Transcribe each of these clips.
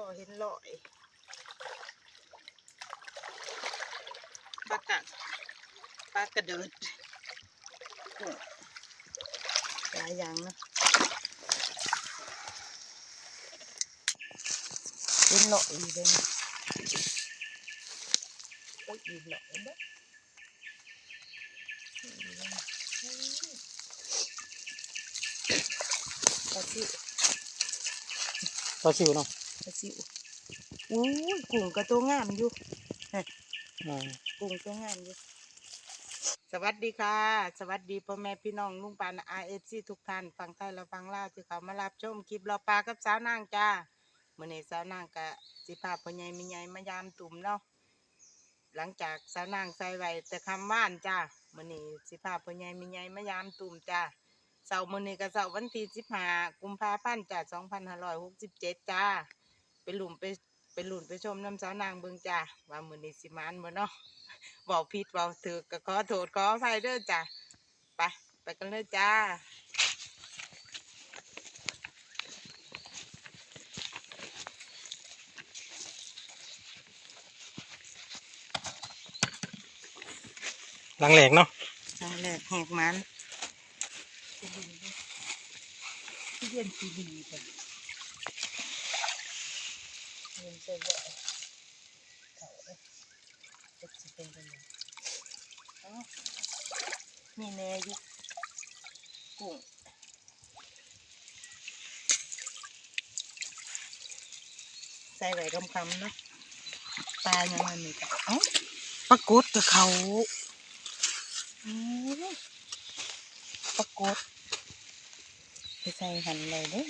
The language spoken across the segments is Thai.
พอเห็นลอยปลากระปลากระเดิดกุ้งหลายอย่างเนอะเห็นลอยอยู่เลยนะโอ้ยอีหลอยเด้อปลาซิวตัวชิวเนาะ ปลาซิวอู้ยกุ้งกระตัวงามอยู่อ่ากุ้งตัวงามอยู่ สวัสดีค่ะ สวัสดีพ่อแม่พี่น้องลุงปานอาเอฟซีทุกท่านฟังไทยและฟังลาวที่เขามารับชมคลิปเราปลากับสาวนางจ้าเมื่อนี้สาวนางกะสิพาพ่อใหญ่แม่ใหญ่มายามตุ่มเนาะหลังจากสาวนางใส่ไว้แต่คำว่านจ้าเมื่อนี้สิพาพ่อใหญ่แม่ใหญ่มายามตุ่มจ้าเสาร์มื้อนี้ก็เสาร์วันที่สิบห้ากุมภาพันธ์จ้าสองพันห้าร้อยหกสิบเจ็ดจ้า ไปหลุมไปไปหลุนไปชมน้ำสาวนางเบิ่งจ้าว่ามื้อนี้สิมานบ่เนาะบอกผิดบอกถูกก็ขอโทษขออภัยเด้อจ้ะไปไปกันเลยจ้าหลังแหลกเนาะครั้งแรกแหกมันที่เรียนทีดีกัน เรียนเสร็จแล้วเขาเอ้ยจะสิเป็นเอ้ามีแน่ยู่กุ้งใส่ไว้คำๆเนะปลายังไงนี่จ้ะเอ้าปรากฏกับเขาปรากฏไปใส่หันเลยเด้อ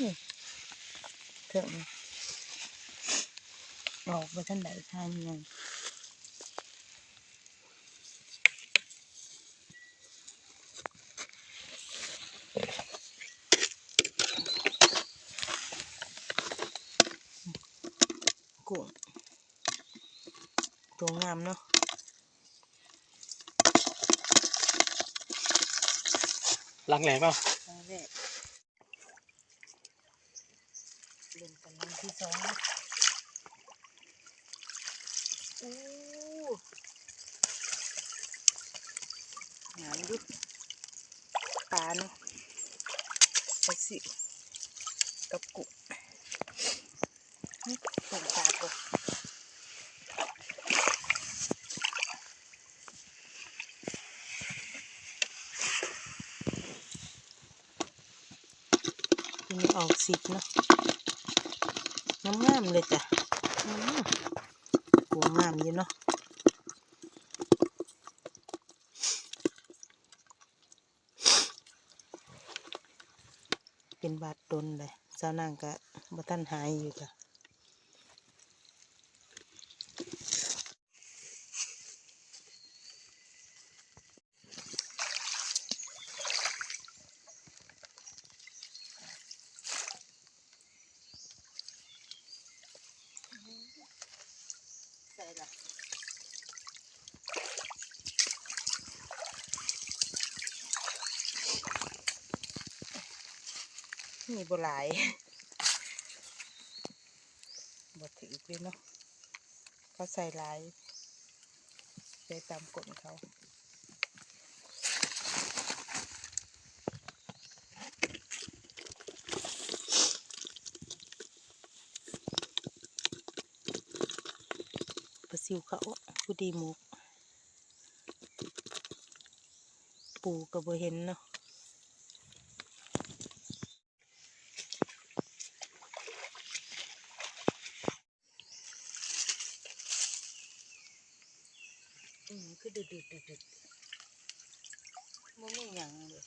เถอะ หลังแหลกเปล่าครั้งแรกเล่นกันวันที่สองนะอู้งานยุบปลาเนาะไปสิกับกุนี่ส่งปลาตัวทีนี้ ออกสิบเนาะงามงามๆเลยจ้ะอืมหัวงามอยู่เนาะเป็นบาดตนเลยเจ้านางก็บ่ทันหายอยู่จ้ะ มีบหลายบดถือเลยเนาะเขาใส่หลายใส่ตามกฎเขาปลาซิวเขาผู้ดีหมูกปูก็บ่เห็นเนาะ อืมคือ ดึดดึดดึดดึดมันไม่ยังเลย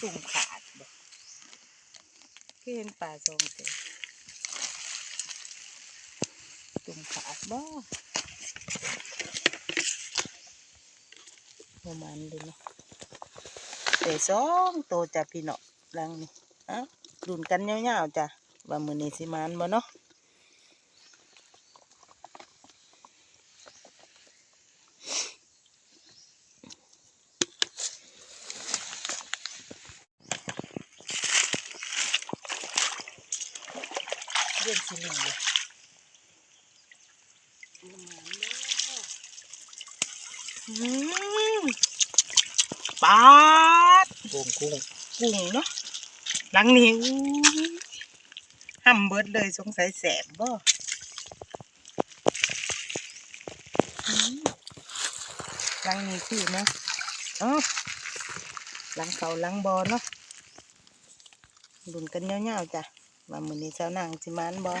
ตุ่มขาดบ่คือเห็นปลาสองเตัวตุ่มขาดบ่ประมาณนี้เนาะแต่สองโตจ้ะพี่เนาะหลังนี่อะดุนกันยาวๆจ้ะว่ามือนี้สิมานบ่เนาะ สิเหลืออืมปาดกุ้งกุ้งกุ้งเนาะหลังนี้อู้ห้ำเบิดเลยสงสัยแสบบ่หลังนี้คือเนาะเอ้าหลังเขาหลังบอเนาะดุนกันเงี้ยวๆจ้ะ มามือนี้เช้านางจิมานบอ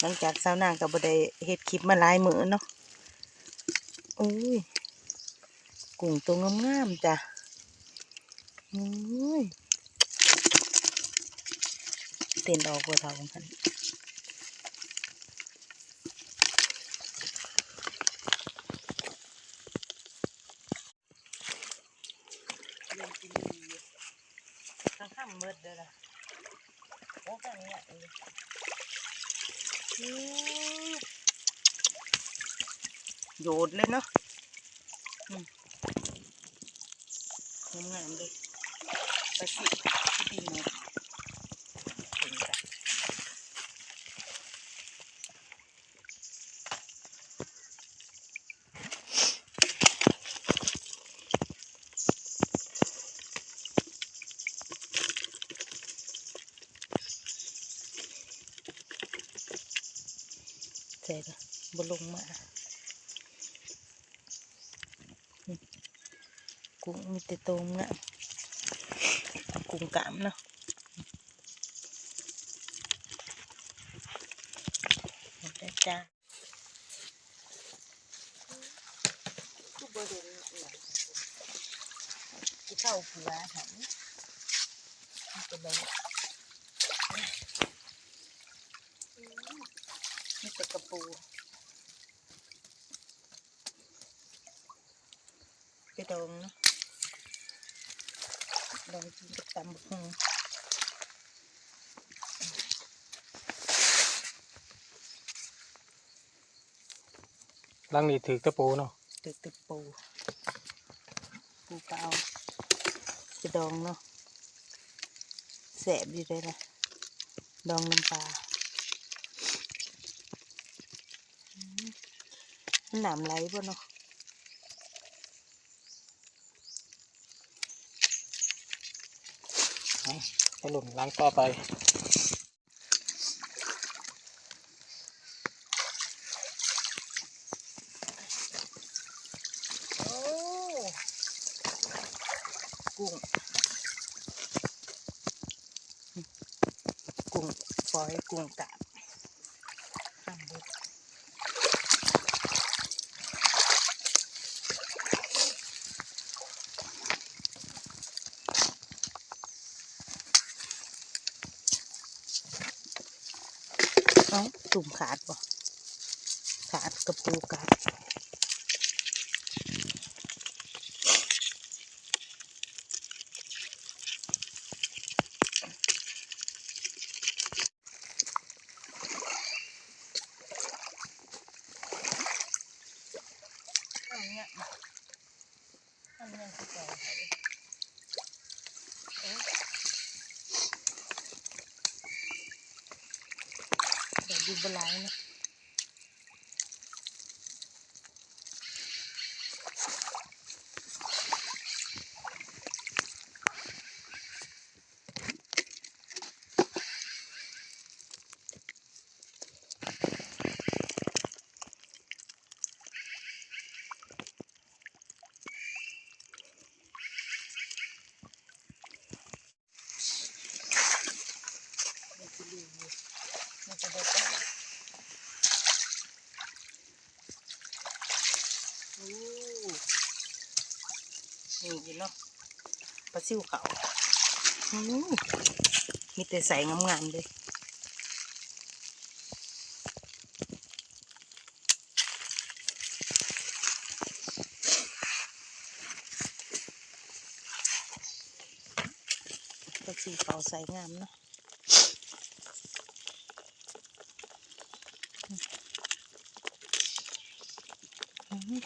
หลังจากเช้านางกับบได้เฮ็ดคลิปมาหลายมือเนาะอุ้ยกุ้งตัวงามๆจ้ะอุ้ยเต็นออกบัวเทาของพันทั้งข้ามมืดเลยล่ะโอ้กันเนี่ยเลยอื้อ โยดเลยเนาะงามๆเลย ไปสิที่ดีนะเห็นจ้ะ ใจละบลงมากุ้งมีแต่ตรงอะกุ้งกามเนาะแล้วจ้าทุกบริเวณหลังที่เข้าผัว นมันจะเลยนี่เป็นกระปูไปดองเนาะลองกินกับตำบักหุ่งลังนี้ถือตะปูเนาะตึกตึกปู ปูก็เอาไปดองเนาะแสบอยู่เลยนะดองน้ำปลาอืมมัน หนามไหลบ่เนาะเอาไปหล่นล้างต่อไปกุ้ง กุ้งฝอยกุ้งกาบห้ามเบิดเอ้า ตุ่มขาดบ่ขาดกระปูกัด อันเนี้ยอันเนี้ยคือแกงไข่เอ๊ะ เดี๋ยวดูบลายนะมันจะดูมันจะได้ต้นโอ้นี่ เนาะปลาซิวเขาอ้มีแต่ใส่งามๆเลยก็สีเป่าใส่งามเนาะ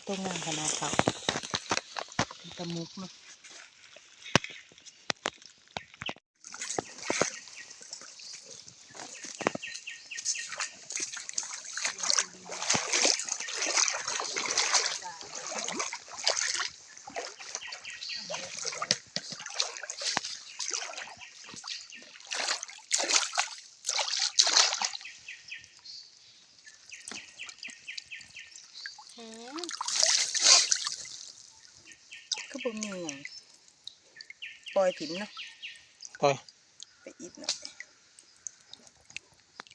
ตัวงามขนาดเขา เป็นตะมุกเนาะ อืมก็บ่มีหยังปล่อย ถิ่นเนาะปล่อยไปอีกหน่อย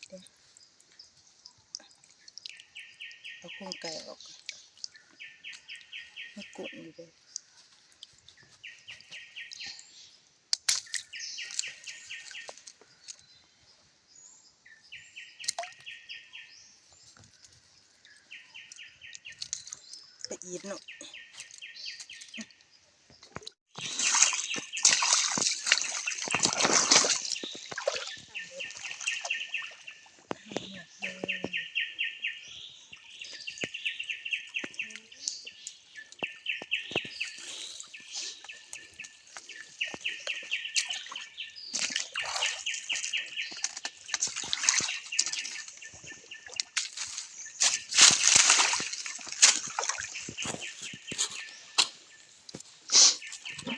เดี๋ยวเอาโครงไก่ออกไม่กุ้งอยู่เลยไปอีกหน่อย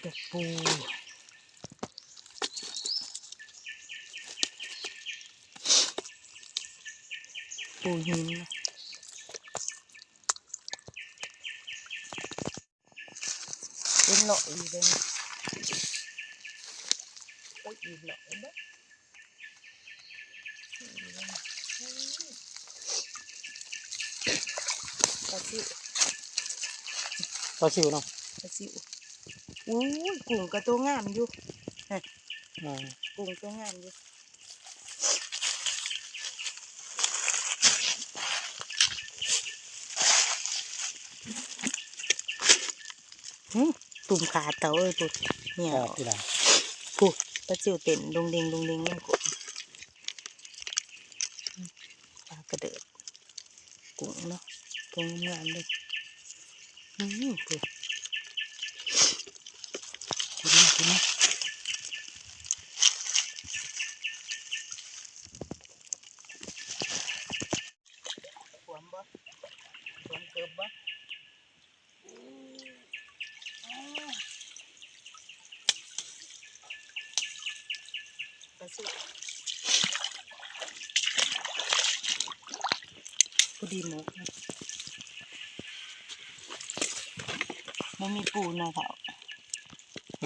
ตะปูปูหินนะเป็นหล่ออยู่เลยนะไปอีกหล่อเบ้ปลาซิวปลาซิวเนาะปลาซิว อุ้ยกุ้งกระตัวงามอยู่อืมกุ้งตัวงามอยู่หึตุ่มขาเต่าเอ้ยพุดเนี่ยแซ่บที่ไหนพุดปลาซิวเต็นดงเดงดงเดงน้ำกบปลากระเดิดกุ้งเนาะตัวงามเลยอืมพุดกินนะกินนะขวมบ่ขวมเกือบบ่อู้อ้าวปลาซิวพอดีหมกนะ มันมีปูนะเขา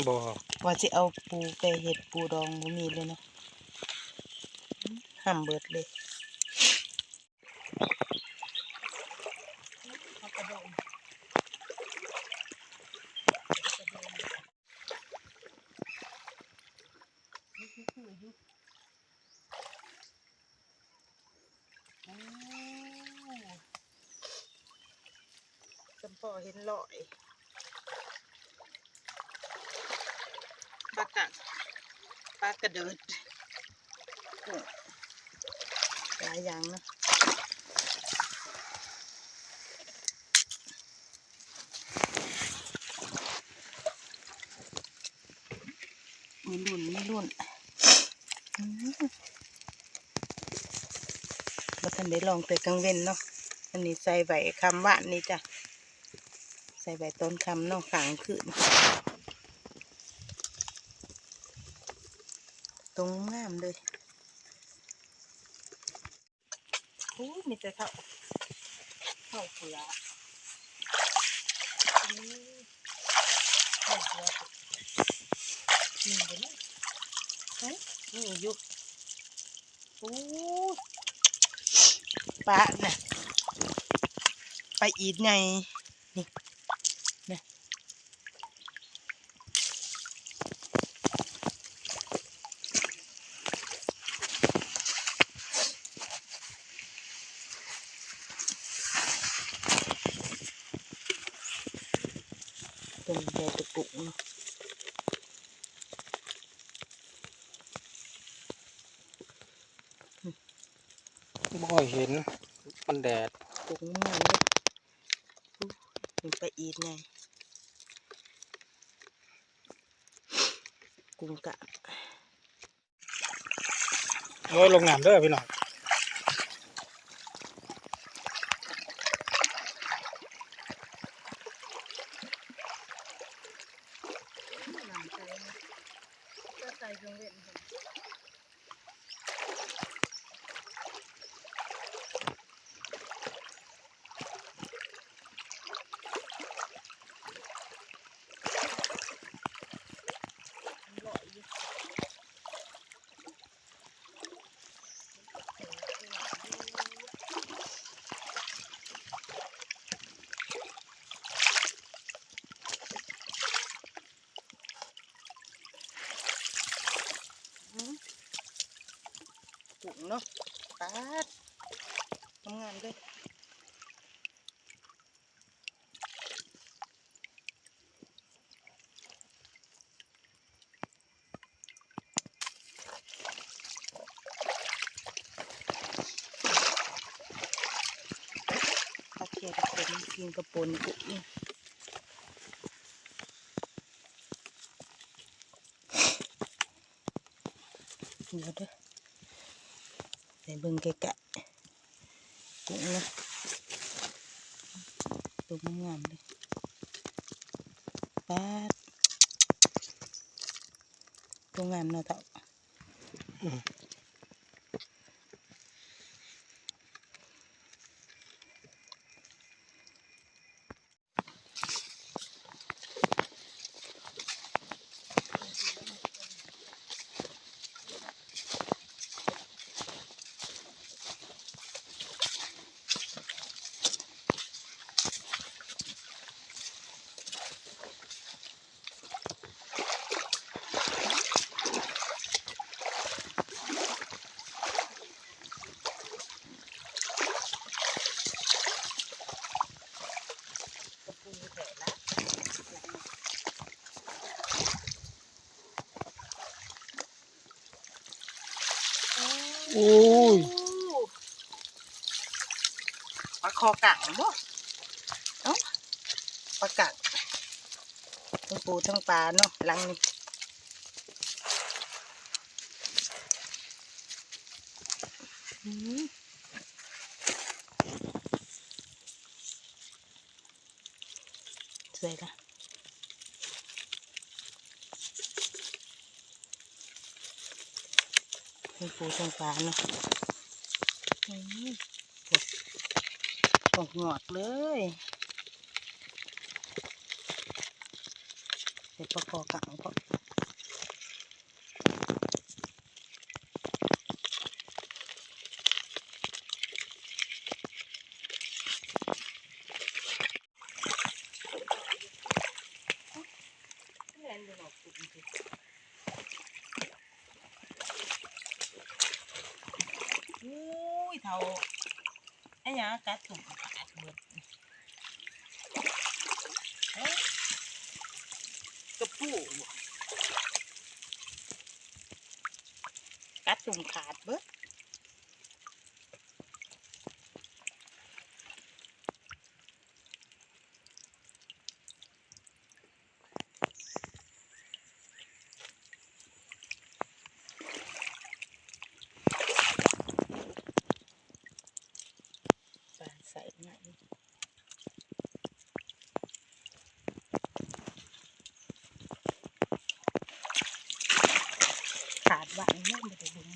บ่ว่าจะเอาปูไปเห็ดปูดองบ่มีเลยเนาะห้ามเบิดเลยจำปอเห็นลอยปลากระปลากระเดิดกุ้งหลายอย่างเนอะ มีรุ่นมีรุ่นมาทันได้ลองแต่กลางเว้นเนาะ อันนี้ใส่ใบคำหวานนี่จ้ะ ใส่ใบต้นคำนอกขางขึ้น ตรงงามเลยโอ้มีแต่เท่าเท่าเปลือกอืมเท่าเปลือกนี่เดี๋ยวนะเฮ้ยนี่อยู่โอ้ย ปลาน่ะไปอีดไงนี่นะเป็นใบตะกุกเนาะ บ่ค่อย เห็นมันแดดกุกงามเลยอู้ยไปอีดไงกุ้งกะโอ้ยลงน้ำเด้อพี่น้อง น้ำใจนะก็ใส่ลงเว้นค่ะุงเนาะปาดทำงานเลยเขียดผมกินกระปนกุนี่เดี๋ยวด้อะด้วย ปาดตัวงามเนาะเต่า อืมโอ้ยปลาคอกังบ่เอ้าปลากังทั้งปูทั้งปลาเนาะหลังนี้อืมสวยละทั้ง ปูทางปลาเนาะอืมออกหงอกเลยเดี๋ยวประกอบกังก็อุ้ย เท่าไอ้ยังกัดตุ่มขาดเบิดเอ๊ะกระปูบ่กัดตุ่มขาดเบิดปลาใส่ไหนขา ดว่าไม่ไม่ได้ดึง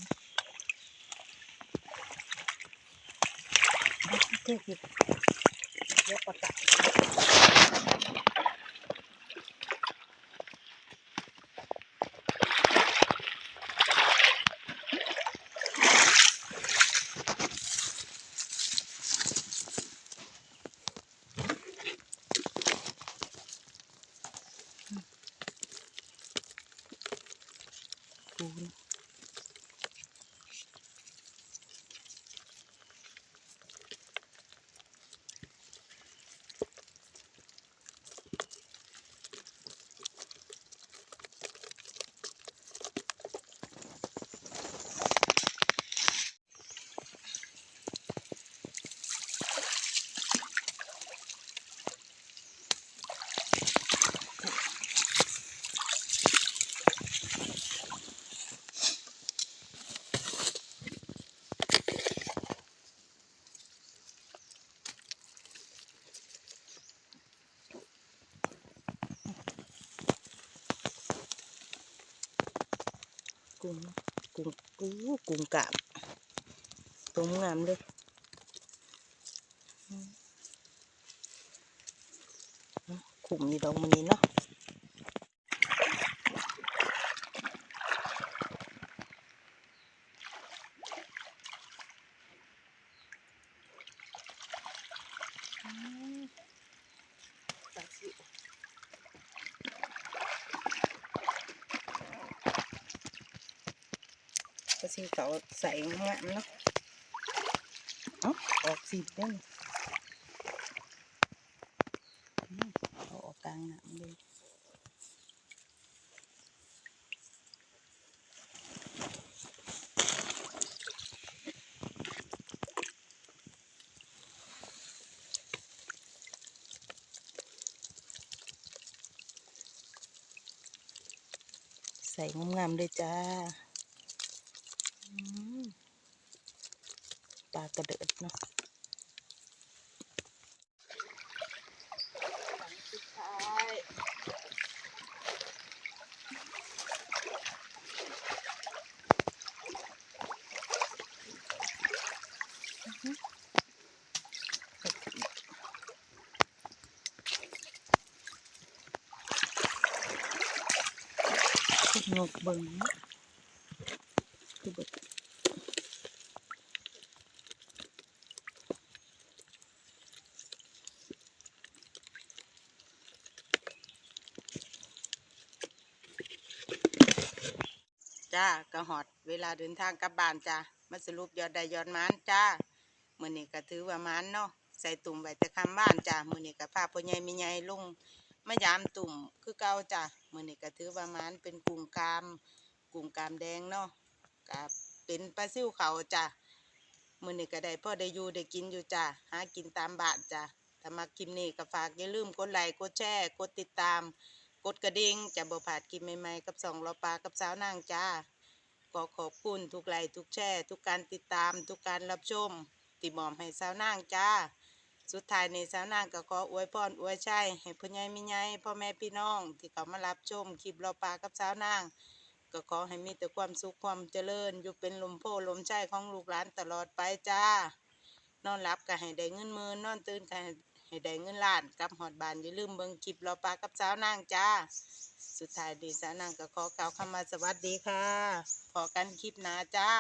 เท่กิเยอะกว่าตักปูน กุ้งกุ้งกู้กุ้งกาบตัวงามเลยขุมนี่ดอกมันนี้เนาะ อืมปลาซิวปลาซิวเขา ใส่งามเนาะออกสิบเด้ออืมเอาออกกลางน้ำเลยใส่งามๆเลยจ้าอืมปลา กระเดิดเนาะสุดท้ายอื้อหือนกเบิ่งคือเบิดจ้า กระหอด เวลาเดินทางกลับบ้านจ้ามาสรุปยอดได้ยอดมานจ้ามื้อนี้ก็ถือว่ามานเนาะใส่ตุ่มไว้แต่คำบ้านจ้ามื้อนี้ก็พาพ่อใหญ่แม่ใหญ่ลงมายามตุ่มคือเก่าจ้ามื้อนี้ก็ถือว่ามานเป็นกุ้งกามกุ้งกามแดงเนาะก็เป็นปลาซิ่วเขาจ้ามื้อนี้ก็ได้พ่อได้อยู่ได้กินอยู่จ้าหากินตามบ้านจ้าถ้ามาคลิปนี้ก็ฝากอย่าลืมกดไลค์กดแชร์กดติดตาม กดกระดิ่งจะบ่พลาดคลิปใหม่ๆกับสองเราปลากับสาวนางจ้า ก็ขอบคุณทุกไลค์ทุกแชร์ ทุกการติดตาม ทุกการรับชม ติมอมให้สาวนางจ้า สุดท้ายในสาวนางก็ขออวยพรอวยชัยให้พ่อใหญ่แม่ใหญ่พ่อแม่พี่น้อง ที่เขามารับชมคลิปเราปลากับสาวนาง ก็ขอให้มีแต่ความสุขความเจริญ อยู่เป็นลมโพลมใจของลูกหลานตลอดไปจ้า นอนหลับก็ให้ได้เงินหมื่นนอนตื่นก็ให้ให้ได้เงินล้านกลับหอดบานอย่าลืมเบิ่งคลิปเราปลากับสาวนางจ้า สุดท้ายดีสานางก็ขอกล่าวคำมาสวัสดีค่ะพอกันคลิปหน้าจ้า